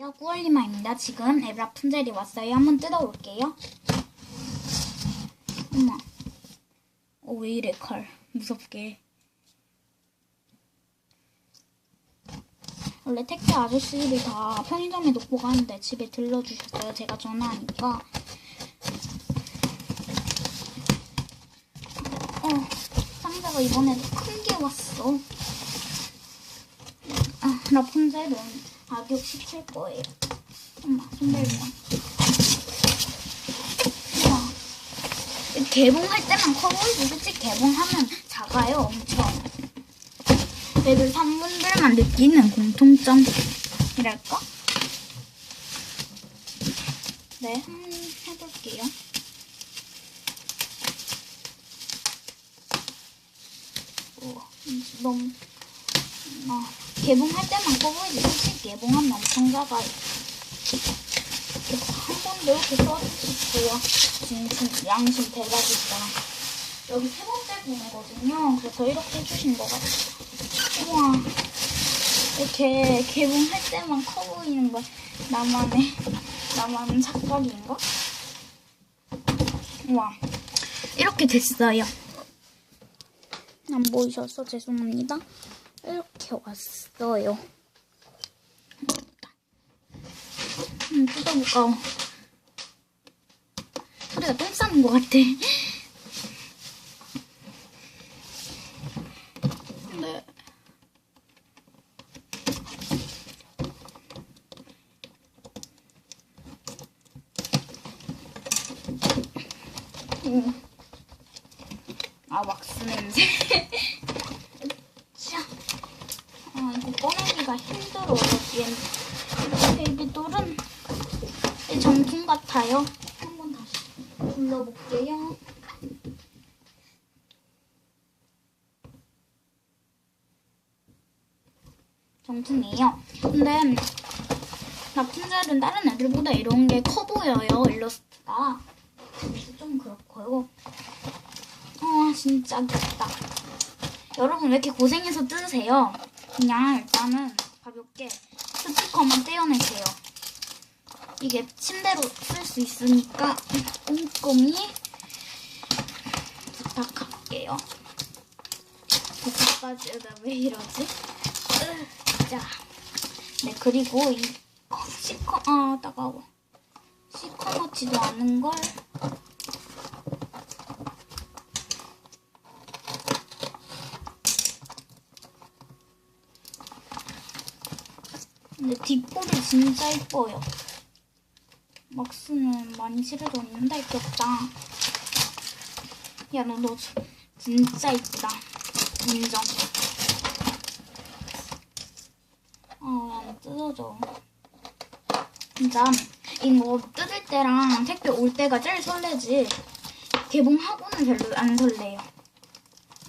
야, 꾸얼리마입니다. 지금 에브라푼젤이 왔어요. 한번 뜯어볼게요. 엄마. 어, 왜 이래, 칼. 무섭게. 원래 택배 아저씨들이 다 편의점에 놓고 가는데 집에 들러주셨어요. 제가 전화하니까. 어, 상자가 이번에도 큰 게 왔어. 아, 라푼젤은 악역 시킬 거예요. 엄마, 손들고. 우와. 개봉할 때만 커 보이고, 솔직히 개봉하면 작아요, 엄청. 레벨 3분들만 느끼는 공통점이랄까? 네, 한번 해볼게요. 우와, 음, 너무, 아, 개봉할 때만 솔직히 개봉하면 엄청 작아요. 한 번도 이렇게 써주시고요. 진심, 양심 대박이다. 여기 세 번째 구매거든요. 그래서 이렇게 해주신 것 같아요. 우와. 이렇게 개봉할 때만 커 보이는 거 나만의 나만의 착각인가? 우와. 이렇게 됐어요. 안 보이셔서 죄송합니다. 이렇게 왔어요. 음, 뜯어볼까? 소리가 똥 싸는 것 같아. 네. 오. 아, 왁스 냄새. 자. 아, 이거 꺼내기가 힘들어요. 얘 베이비돌은 이 정품 같아요. 한번 다시 불러볼게요. 정품이에요. 근데 라푼젤은 다른 애들보다 이런 게 커 보여요. 일러스트가. 좀 그렇고요. 아 진짜 귀엽다. 여러분 왜 이렇게 고생해서 뜯으세요? 그냥 일단은 가볍게 스티커만 떼어내세요. 이게 침대로 쓸 수 있으니까 꼼꼼히 부탁할게요. 부탁까지 나왜 이러지? 으, 자, 네 그리고 이 시커 아 따가워. 시커멓지도 않은 걸 근데 뒷볼이 진짜 이뻐요. 막스는 많이 칠해줬는데 귀엽다. 야, 너, 너 진짜 이쁘다. 인정. 아, 안 뜯어져. 진짜 이거 뜯을 때랑 택배 올 때가 제일 설레지. 개봉하고는 별로 안 설레요.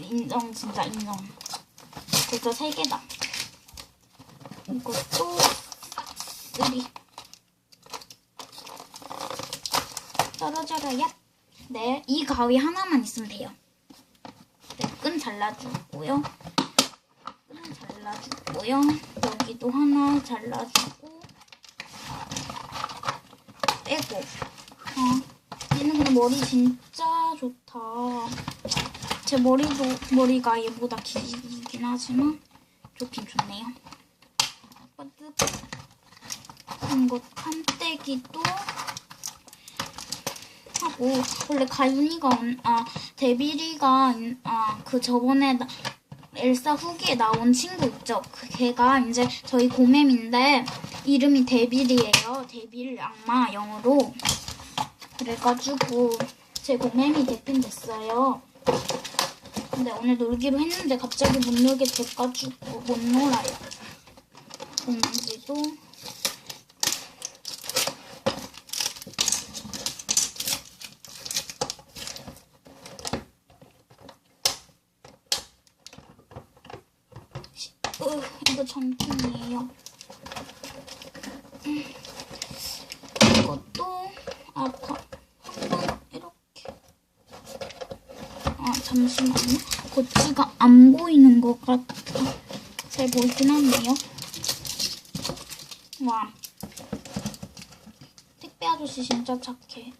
인정, 진짜 인정. 그래서 세 개다. 이것도 쓰리. 떨어져라, 얍. 네, 이 가위 하나만 있으면 돼요. 네, 끈 잘라주고요. 끈 잘라주고요. 여기도 하나 잘라주고. 빼고. 어, 얘는 근데 머리 진짜 좋다. 제 머리도, 머리가 얘보다 길긴 하지만 좋긴. 빠득. 이거 판때기도 하고 원래 가윤이가 온- 아 데빌이가 아그 저번에 나- 엘사 후기에 나온 친구 있죠. 그 걔가 이제 저희 고맴인데 이름이 데빌이에요. 데빌 악마 영어로. 그래가지고 제 고맴이 대핀 됐어요. 근데 오늘 놀기로 했는데 갑자기 못 놀게 돼가지고 못 놀아요. 공지도 으, 이거 정품이에요. 음, 이것도 아까 한번 이렇게 아 잠시만요. 고치가 안 보이는 것 같아. 잘 보이긴 하네요. 와 택배 아저씨 진짜 착해.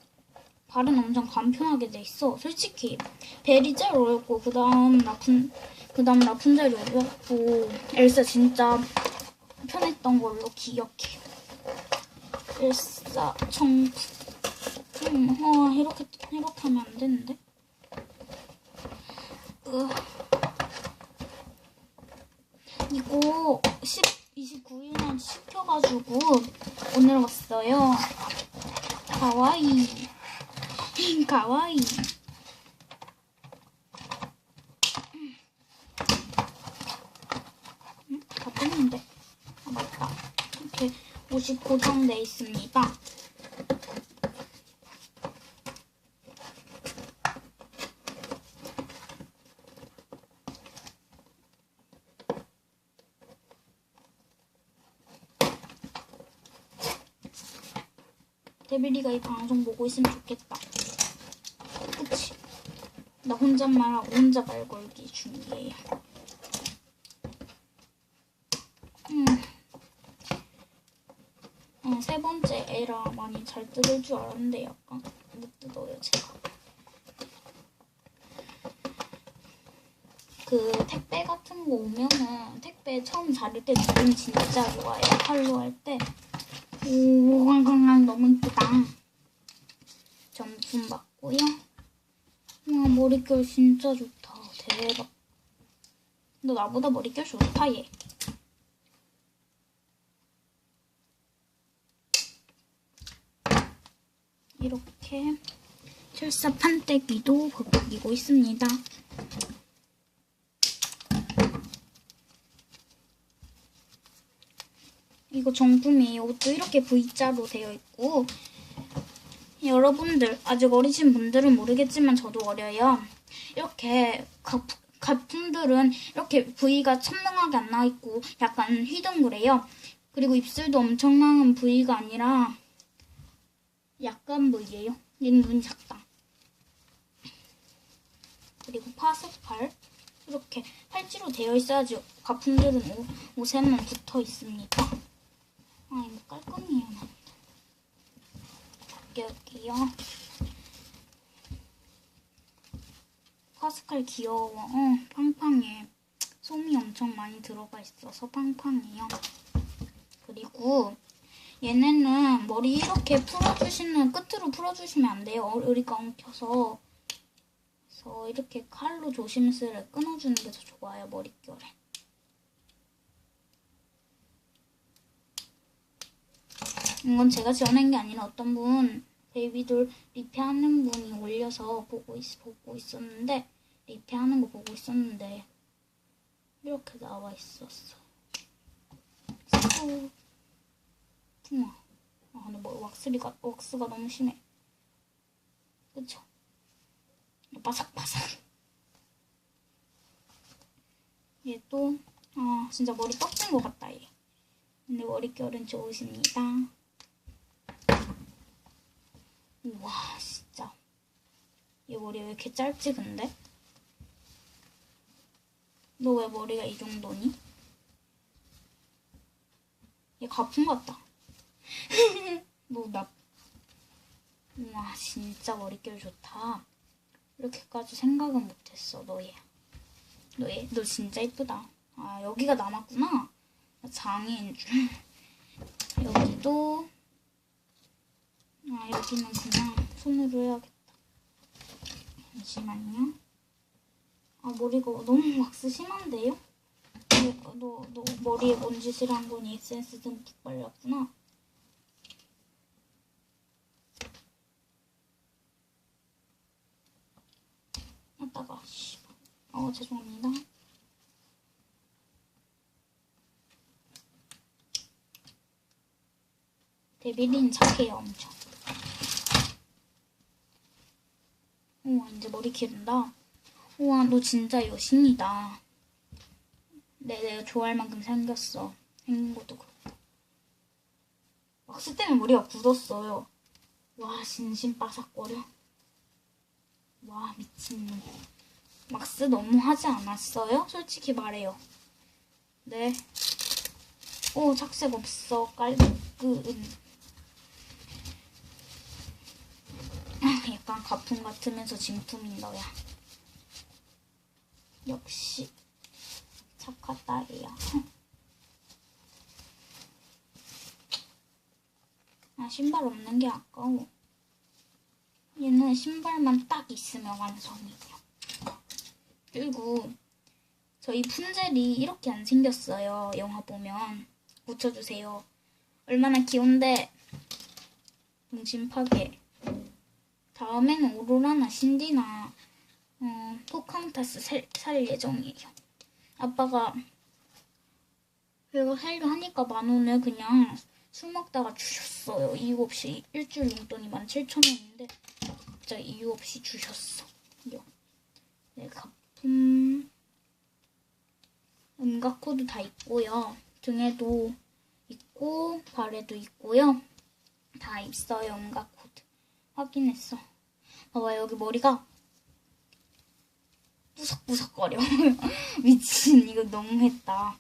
발은 엄청 간편하게 돼 있어. 솔직히 벨이 제일 어렵고 그 다음 라푼 그 다음 라푼젤이 어렵고 엘사 진짜 편했던 걸로 기억해. 엘사 청구. 음, 어 이렇게 이렇게 하면 안 되는데. 으. 이거 10, 29일날 시켜가지고 오늘 왔어요. 가와이. 가와이. 음, 다 뺐는데. 아, 맞다. 이렇게 옷이 고정돼 있습니다. 데빌리가 이 방송 보고 있으면 좋겠다. 그치? 나 혼잣말하고 혼자 말 걸기 중이에요. 음. 어, 세 번째 에라 많이 잘 뜯을 줄 알았는데 약간 못 뜯어요, 제가. 그 택배 같은 거 오면은 택배 처음 자를 때 느낌 진짜 좋아요. 칼로 할 때. 오, 건강한 너무 이쁘다. 점품 받고요. 와, 머릿결 진짜 좋다. 대박. 너 나보다 머릿결 좋다, 얘. 이렇게 철사 판때기도 벗기고 있습니다. 이거 정품이에요. 옷도 이렇게 V자로 되어 있고 여러분들 아직 어리신 분들은 모르겠지만 저도 어려요. 이렇게 가, 가품들은 이렇게 V가 선명하게 안 나와 있고 약간 휘둥그레요. 그리고 입술도 엄청난 V가 아니라 약간 V예요. 얘는 눈이 작다. 그리고 파스팔 이렇게 팔찌로 되어 있어야지 가품들은 옷, 옷에만 붙어 있습니다. 아 이거 돼. 여기요. 파스칼 귀여워. 어, 팡팡해. 솜이 엄청 많이 들어가 있어서 팡팡해요. 그리고 얘네는 머리 이렇게 풀어주시는 끝으로 풀어주시면 안 돼요. 머리가 엉켜서. 그래서 이렇게 칼로 조심스레 끊어주는 게 더 좋아요. 머릿결에. 이건 제가 지어낸 게 아니라 어떤 분 베이비돌 리페하는 분이 올려서 보고 있, 보고 있었는데 리페하는 거 보고 있었는데 이렇게 나와 있었어. 오, 우와. 아 근데 뭐 왁스가 왁스가 너무 심해. 그쵸? 바삭바삭. 얘도 아 진짜 머리 꺾은 것 같다 얘. 근데 머릿결은 좋으십니다. 우와 진짜 얘 머리 왜 이렇게 짧지 근데? 너 왜 머리가 이 정도니? 얘 가품 같다. 너나 우와 진짜 머릿결 좋다. 이렇게까지 생각은 못했어 너얘. 너얘 너 진짜 이쁘다. 아 여기가 남았구나. 나 장애인 줄. 여기도 아 여기는 그냥 손으로 해야겠다. 잠시만요. 아 머리가 너무 왁스 심한데요? 너, 너, 너 머리에 뭔 짓을 한 거니? 에센스 듬뿍 발랐구나. 아따가 씨. 어 죄송합니다. 데빌린 착해요 엄청. 이제 머리 기른다. 우와 너 진짜 여신이다. 내, 내가 좋아할 만큼 생겼어. 생긴 것도 그렇고. 왁스 때문에 머리가 굳었어요. 와 진심 바삭거려. 와 미친놈. 왁스 너무 하지 않았어요? 솔직히 말해요. 네. 오 착색 없어. 깔끔. 약간 가품 같으면서 진품인 너야. 역시 착한 딸이야. 아 신발 없는 게 아까워. 얘는 신발만 딱 있으면 완성이에요. 그리고 저희 푼젤이 이렇게 안 생겼어요. 영화 보면 고쳐주세요. 얼마나 귀여운데 동심 파괴. 다음에는 오로라나 신디나 어, 포캉타스 살, 살 예정이에요. 아빠가 이거 살려 하니까 만 원을 그냥 술 먹다가 주셨어요. 이유 없이 일주일 용돈이 17,000원인데 진짜 이유 없이 주셨어. 이거. 네, 가품 음각 코드 다 있고요. 등에도 있고 발에도 있고요. 다 있어요. 음각. 확인했어. 봐봐 여기 머리가 부석부석거려. 미친 이거 너무했다.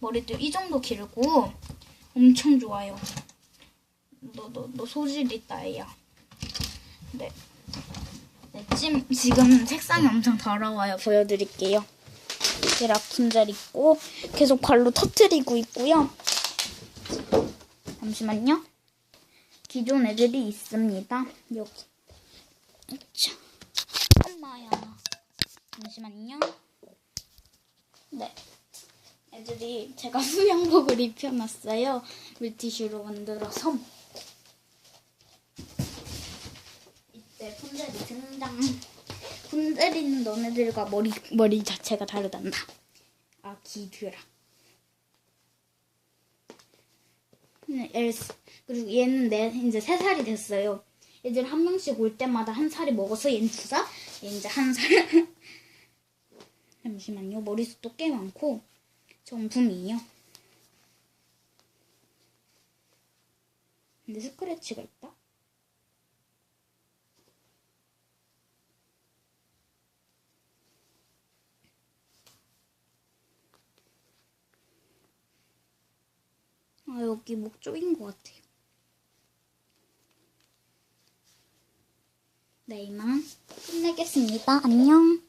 머리도 이 정도 길고 엄청 좋아요. 너 너 너 소질 있다 애야. 네. 네, 찜, 지금 색상이 엄청 더러워요. 보여드릴게요. 이렇게 라푼젤 있고 계속 발로 터트리고 있고요. 잠시만요. 기존 애들이 있습니다. 여기. 자, 엄마야. 잠시만요. 네. 애들이 제가 수영복을 입혀놨어요. 물티슈로 만들어서. 이때 푼젤이 등장. 푼젤이는 너네들과 머리, 머리 자체가 다르단다. 아, 기드라. 네, 그리고 얘는 내, 이제 세 살이 됐어요. 얘들 한 명씩 올 때마다 한 살이 먹어서 얘는 두 살, 얘 이제 한 살. 잠시만요. 머리숱도 꽤 많고 정품이에요. 근데 스크래치가 있다. 아 여기 목 쪽인 것 같아요. 네 이만 끝내겠습니다. 안녕.